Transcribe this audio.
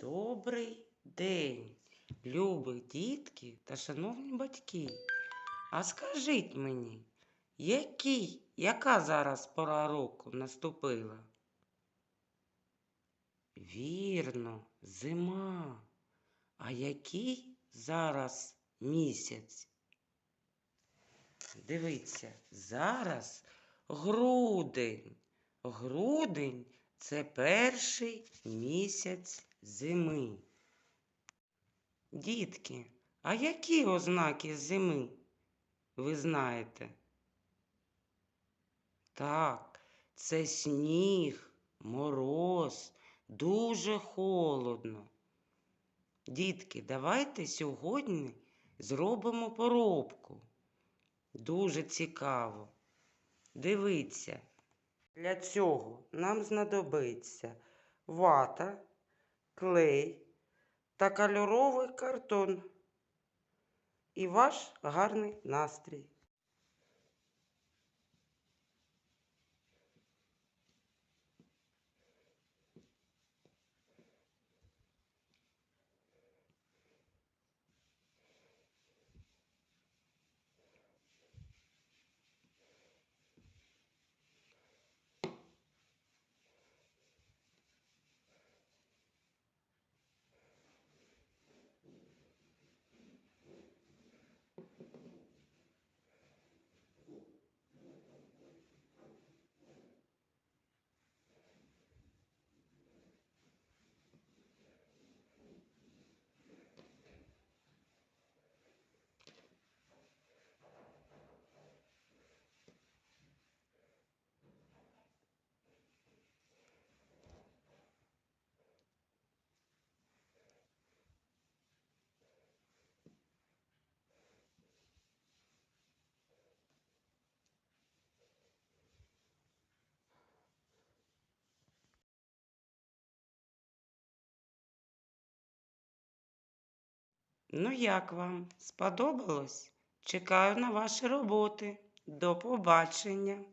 Добрий день, любі дітки та шановні батьки. А скажіть мені, який, яка зараз пора року наступила? Вірно, зима. А який зараз місяць? Дивіться, зараз грудень. Грудень це перший місяць зими. Дітки, а які ознаки зими ви знаєте? Так, це сніг, мороз, дуже холодно. Дітки, давайте сьогодні зробимо поробку. Дуже цікаво. Дивіться, для цього нам знадобиться вата, клей та кольоровий картон і ваш гарний настрій. Ну, як вам? Сподобалось? Чекаю на ваші роботи. До побачення.